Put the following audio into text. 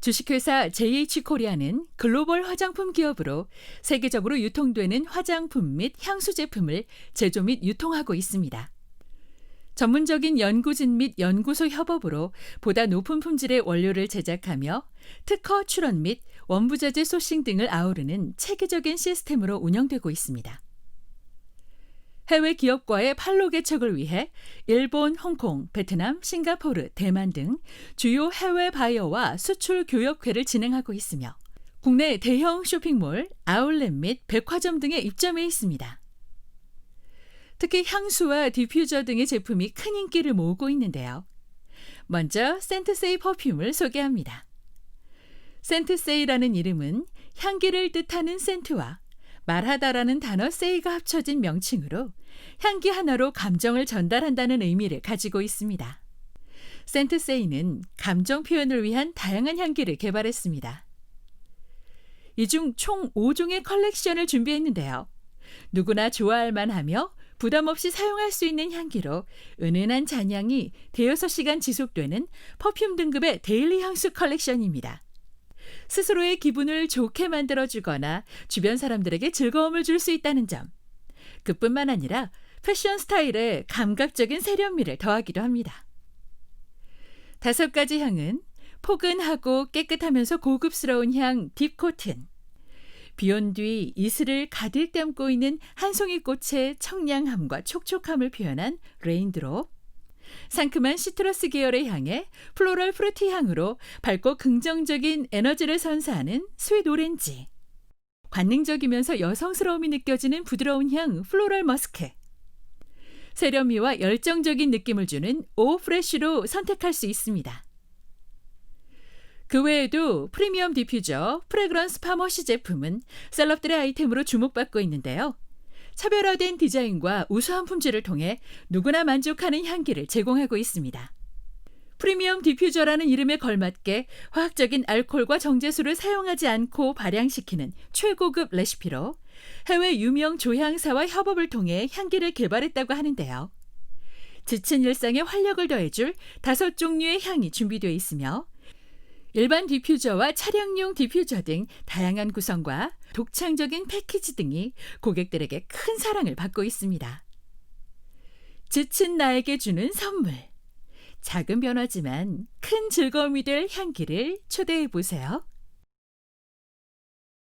주식회사 JH코리아는 글로벌 화장품 기업으로 세계적으로 유통되는 화장품 및 향수 제품을 제조 및 유통하고 있습니다. 전문적인 연구진 및 연구소 협업으로 보다 높은 품질의 원료를 제작하며 특허 출원 및 원부자재 소싱 등을 아우르는 체계적인 시스템으로 운영되고 있습니다. 해외 기업과의 판로 개척을 위해 일본, 홍콩, 베트남, 싱가포르, 대만 등 주요 해외 바이어와 수출 교역회를 진행하고 있으며 국내 대형 쇼핑몰, 아울렛 및 백화점 등에 입점해 있습니다. 특히 향수와 디퓨저 등의 제품이 큰 인기를 모으고 있는데요. 먼저 센트세이 퍼퓸을 소개합니다. 센트세이라는 이름은 향기를 뜻하는 센트와 말하다라는 단어 세이가 합쳐진 명칭으로 향기 하나로 감정을 전달한다는 의미를 가지고 있습니다. 센트 세이는 감정 표현을 위한 다양한 향기를 개발했습니다. 이 중 총 5종의 컬렉션을 준비했는데요. 누구나 좋아할 만하며 부담 없이 사용할 수 있는 향기로 은은한 잔향이 대여섯 시간 지속되는 퍼퓸 등급의 데일리 향수 컬렉션입니다. 스스로의 기분을 좋게 만들어주거나 주변 사람들에게 즐거움을 줄 수 있다는 점. 그뿐만 아니라 패션 스타일에 감각적인 세련미를 더하기도 합니다. 다섯 가지 향은 포근하고 깨끗하면서 고급스러운 향 딥코튼. 비온 뒤 이슬을 가득 담고 있는 한 송이 꽃의 청량함과 촉촉함을 표현한 레인드롭. 상큼한 시트러스 계열의 향에 플로럴 프루티 향으로 밝고 긍정적인 에너지를 선사하는 스윗 오렌지. 관능적이면서 여성스러움이 느껴지는 부드러운 향 플로럴 머스크. 세련미와 열정적인 느낌을 주는 오 프레쉬로 선택할 수 있습니다. 그 외에도 프리미엄 디퓨저 프레그런스 파머시 제품은 셀럽들의 아이템으로 주목받고 있는데요. 차별화된 디자인과 우수한 품질을 통해 누구나 만족하는 향기를 제공하고 있습니다. 프리미엄 디퓨저라는 이름에 걸맞게 화학적인 알코올과 정제수를 사용하지 않고 발향시키는 최고급 레시피로 해외 유명 조향사와 협업을 통해 향기를 개발했다고 하는데요. 지친 일상에 활력을 더해줄 다섯 종류의 향이 준비되어 있으며 일반 디퓨저와 차량용 디퓨저 등 다양한 구성과 독창적인 패키지 등이 고객들에게 큰 사랑을 받고 있습니다. 지친 나에게 주는 선물. 작은 변화지만 큰 즐거움이 될 향기를 초대해 보세요.